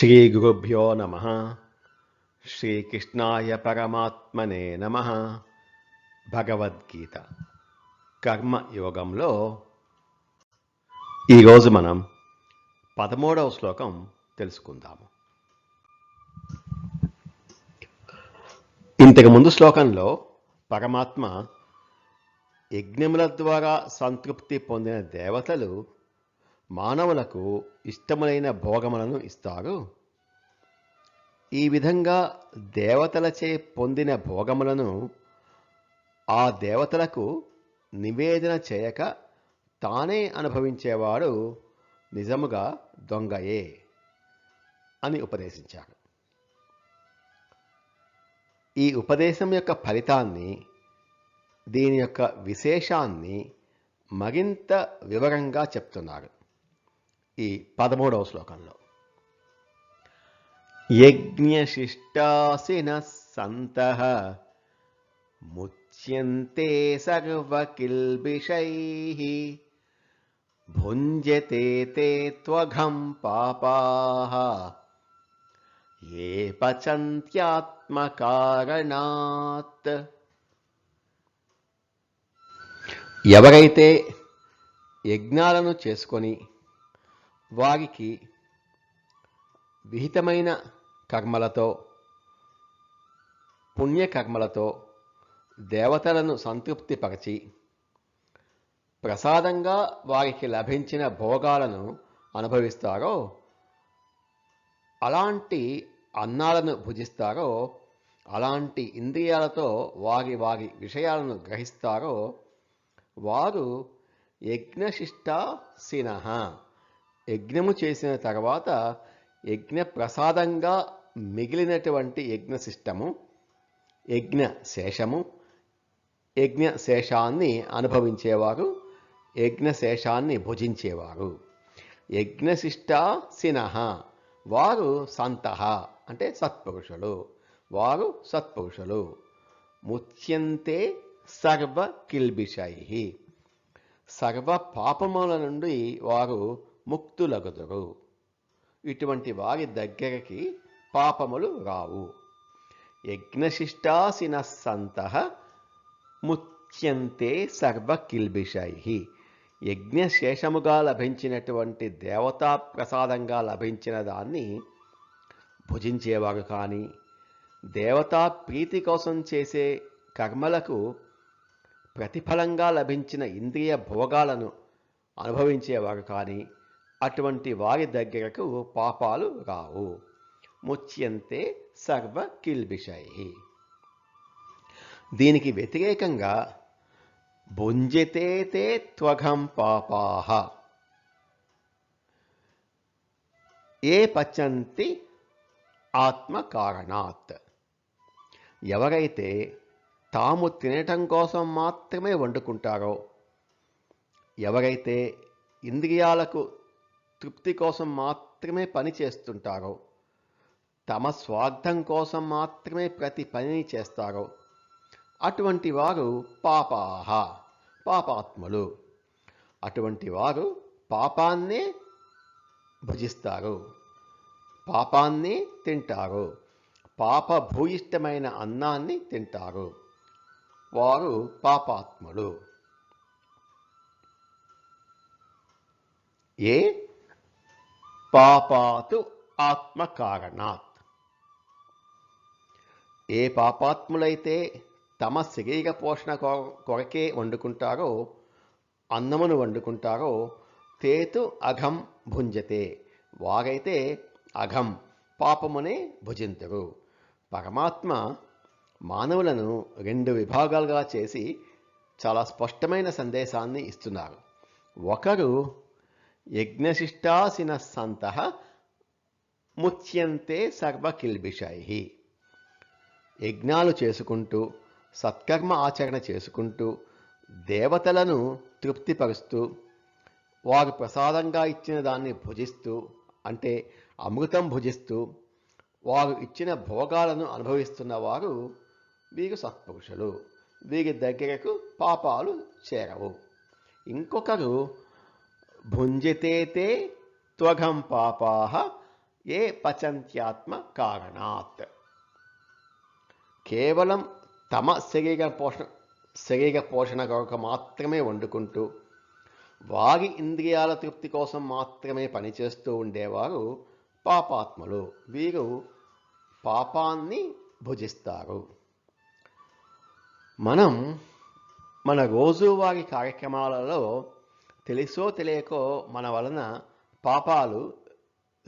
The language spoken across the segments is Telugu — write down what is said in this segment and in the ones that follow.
శ్రీ గురుభ్యో నమ శ్రీకృష్ణాయ పరమాత్మనే నమ భగవద్గీత కర్మ యోగంలో ఈరోజు మనం పదమూడవ శ్లోకం తెలుసుకుందాము. ఇంతకు ముందు శ్లోకంలో పరమాత్మ యజ్ఞముల ద్వారా సంతృప్తి పొందిన దేవతలు మానవులకు ఇష్టములైన భోగములను ఇస్తారు ఈ విధంగా దేవతలచే పొందిన భోగములను ఆ దేవతలకు నివేదన చేయక తానే అనుభవించేవాడు నిజముగా దొంగయే అని ఉపదేశించారు ఈ ఉపదేశం యొక్క ఫలితాన్ని దీని యొక్క విశేషాన్ని మరింత వివరంగా చెప్తున్నారు ఈ పదమూడవ శ్లోకంలో. యజ్ఞశిష్టాసిన సంత ముచ్యంతే సర్వకిల్బిషై భుంజతే తే త్వఘం పాపా ఏ పచంత్యాత్మకారణాత్. ఎవరైతే యజ్ఞాలను చేసుకొని వారికి విహితమైన కర్మలతో పుణ్యకర్మలతో దేవతలను సంతృప్తిపరచి ప్రసాదంగా వారికి లభించిన భోగాలను అనుభవిస్తారో అలాంటి అన్నాలను భుజిస్తారో అలాంటి ఇంద్రియాలతో వారి వారి విషయాలను గ్రహిస్తారో వారు యజ్ఞశిష్టాసిన. యజ్ఞము చేసిన తర్వాత యజ్ఞ ప్రసాదంగా మిగిలినటువంటి యజ్ఞశిష్టము యజ్ఞ శేషము యజ్ఞ శేషాన్ని అనుభవించేవారు యజ్ఞ శేషాన్ని భుజించేవారు. యజ్ఞశిష్టాసిన వారు సంతః అంటే సత్పురుషులు. వారు సత్పురుషులు. ముచ్యంతే సర్వ కిల్బిషై సర్వ పాపముల నుండి వారు ముక్తులగుదురు. ఇటువంటి వారి దగ్గరికి పాపములు రావు. యజ్ఞశిష్టాసిన సంత ముచ్యంతే సర్వకిల్బిషై. యజ్ఞశేషముగా లభించినటువంటి దేవతా ప్రసాదంగా లభించిన దాన్ని భుజించేవారు కానీ దేవతా ప్రీతి కోసం చేసే కర్మలకు ప్రతిఫలంగా లభించిన ఇంద్రియ భోగాలను అనుభవించేవారు కానీ అటువంటి వారి దగ్గరకు పాపాలు రావు. ముచ్యంతే సర్వ కిల్బిషై. దీనికి వ్యతిరేకంగా భుంజతే తే త్వఘం పాపాహ ఏ పచంతి ఆత్మ కారణాత్ ఎవరైతే తాము తినటం కోసం మాత్రమే వండుకుంటారో ఎవరైతే ఇంద్రియాలకు తృప్తి కోసం మాత్రమే పని చేస్తుంటారో. తమ స్వార్థం కోసం మాత్రమే ప్రతి పనిని చేస్తారో. అటువంటి వారు పాపాహ పాపాత్ములు. అటువంటి వారు పాపాన్నే భుజిస్తారు. పాపాన్ని తింటారు. పాప భూయిష్టమైన అన్నాన్ని తింటారు. వారు పాపాత్ములు. ఏ పాపాతు ఆత్మ కారణాత్ ఏ పాపాత్ములైతే తమ శరీర పోషణ కొరకే వండుకుంటారో అన్నమును వండుకుంటారో తేతు అఘం భుంజతే. వారైతే అఘం పాపమునే భుజింతురు. పరమాత్మ మానవులను రెండు విభాగాలుగా చేసి చాలా స్పష్టమైన సందేశాన్ని ఇస్తున్నారు. ఒకరు యజ్ఞశిష్టాసిన సంత ముచ్యంతే సర్వకిల్బిషై. యజ్ఞాలు చేసుకుంటూ సత్కర్మ ఆచరణ చేసుకుంటూ దేవతలను తృప్తిపరుస్తూ వారు ప్రసాదంగా ఇచ్చిన దాన్ని భుజిస్తూ అంటే అమృతం భుజిస్తూ వారు ఇచ్చిన భోగాలను అనుభవిస్తున్న వారు వీరు సత్పురుషులు. వీరి దగ్గరకు పాపాలు చేరవు. ఇంకొకరు భుంజితే తే త్వఘం పాపాహ ఏ పచంత్యాత్మ కారణాత్. కేవలం తమ శరీర పోషణ శరీర పోషణ కొరకు మాత్రమే వండుకుంటూ వారి ఇంద్రియాల తృప్తి కోసం మాత్రమే పనిచేస్తూ ఉండేవారు పాపాత్మలు. వీరు పాపాన్ని భుజిస్తారు. మనం మన రోజువారీ కార్యక్రమాలలో తెలుసో తెలియకో మన వలన పాపాలు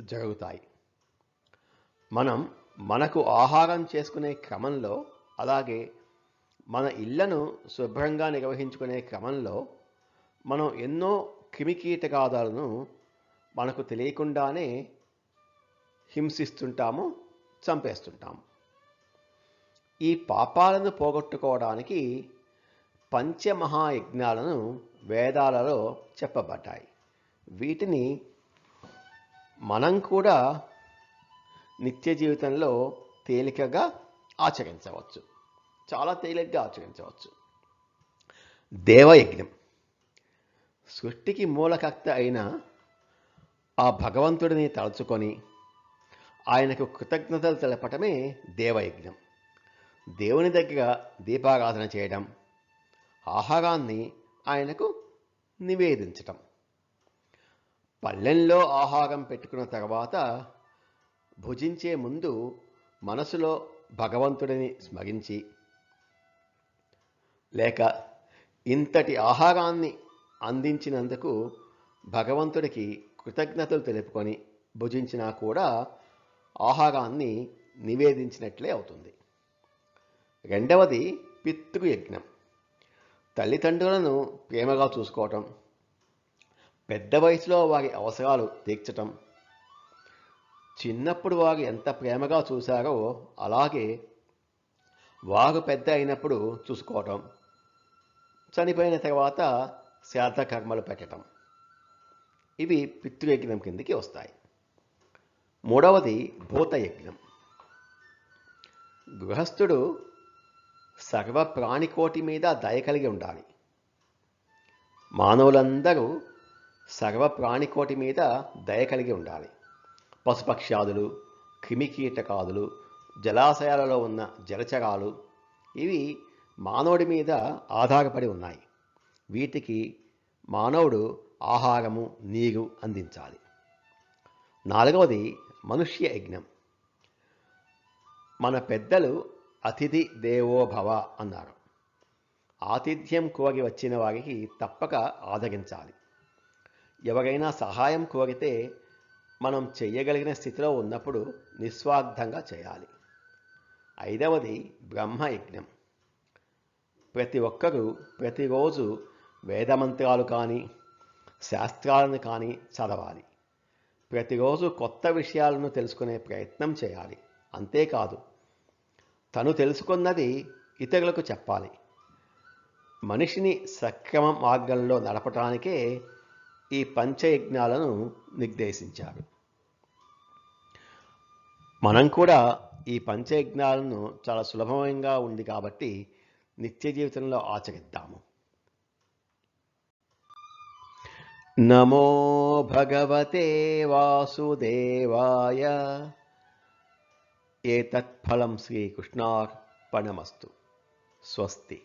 జరుగుతాయి. మనం మనకు ఆహారం చేసుకునే క్రమంలో అలాగే మన ఇళ్ళను శుభ్రంగా నిర్వహించుకునే క్రమంలో మనం ఎన్నో క్రిమికీటకాదాలను మనకు తెలియకుండానే హింసిస్తుంటాము చంపేస్తుంటాము. ఈ పాపాలను పోగొట్టుకోవడానికి పంచమహాయజ్ఞాలను వేదాలలో చెప్పబడ్డాయి. వీటిని మనం కూడా నిత్య జీవితంలో తేలికగా ఆచరించవచ్చు. చాలా తేలికగా ఆచరించవచ్చు. దేవయజ్ఞం. సృష్టికి మూలకర్త అయిన ఆ భగవంతుడిని తలుచుకొని ఆయనకు కృతజ్ఞతలు తెలపటమే దేవయజ్ఞం. దేవుని దగ్గర దీపారాధన చేయడం ఆహారాన్ని ఆయనకు నివేదించటం. పళ్ళెంలో ఆహారం పెట్టుకున్న తర్వాత భుజించే ముందు మనసులో భగవంతుడిని స్మరించి లేక ఇంతటి ఆహారాన్ని అందించినందుకు భగవంతుడికి కృతజ్ఞతలు తెలుపుకొని భుజించినా కూడా ఆహారాన్ని నివేదించినట్లే అవుతుంది. రెండవది పితృయజ్ఞం. తల్లిదండ్రులను ప్రేమగా చూసుకోవటం పెద్ద వయసులో వారి అవసరాలు తీర్చటం చిన్నప్పుడు వారు ఎంత ప్రేమగా చూశారో అలాగే వారు పెద్ద అయినప్పుడు చూసుకోవటం చనిపోయిన తర్వాత శ్రాద్ధ కర్మలు పెట్టడం ఇవి పితృయజ్ఞం కిందికి వస్తాయి. మూడవది భూతయజ్ఞం. గృహస్థుడు సర్వ ప్రాణికోటి మీద దయ కలిగి ఉండాలి. మానవులందరూ సర్వ ప్రాణికోటి మీద దయ కలిగి ఉండాలి. పశుపక్ష్యాదులు క్రిమికీటకాదులు జలాశయాలలో ఉన్న జలచరాలు ఇవి మానవుడి మీద ఆధారపడి ఉన్నాయి. వీటికి మానవుడు ఆహారము నీరు అందించాలి. నాలుగవది మనుష్య యజ్ఞం మన పెద్దలు అతిథి దేవో భవ అన్నారు. ఆతిథ్యం కోరి వచ్చిన వారికి తప్పక ఆదరించాలి ఎవరైనా సహాయం కోరితే మనం చెయ్యగలిగిన స్థితిలో ఉన్నప్పుడు నిస్వార్థంగా చేయాలి. ఐదవది బ్రహ్మయజ్ఞం. ప్రతి ఒక్కరూ ప్రతిరోజు వేదమంత్రాలు కానీ శాస్త్రాలను కానీ చదవాలి. ప్రతిరోజు కొత్త విషయాలను తెలుసుకునే ప్రయత్నం చేయాలి. అంతేకాదు తను తెలుసుకున్నది ఇతరులకు చెప్పాలి. మనిషిని సక్రమ మార్గంలో నడపటానికే ఈ పంచయజ్ఞాలను నిర్దేశించారు మనం కూడా ఈ పంచయజ్ఞాలను చాలా సులభంగా ఉంది కాబట్టి నిత్య జీవితంలో ఆచరిద్దాము. నమో భగవతే వాసుదేవాయ ఏతత్ఫలం శ్రీకృష్ణార్పణమస్తు. స్వస్తి.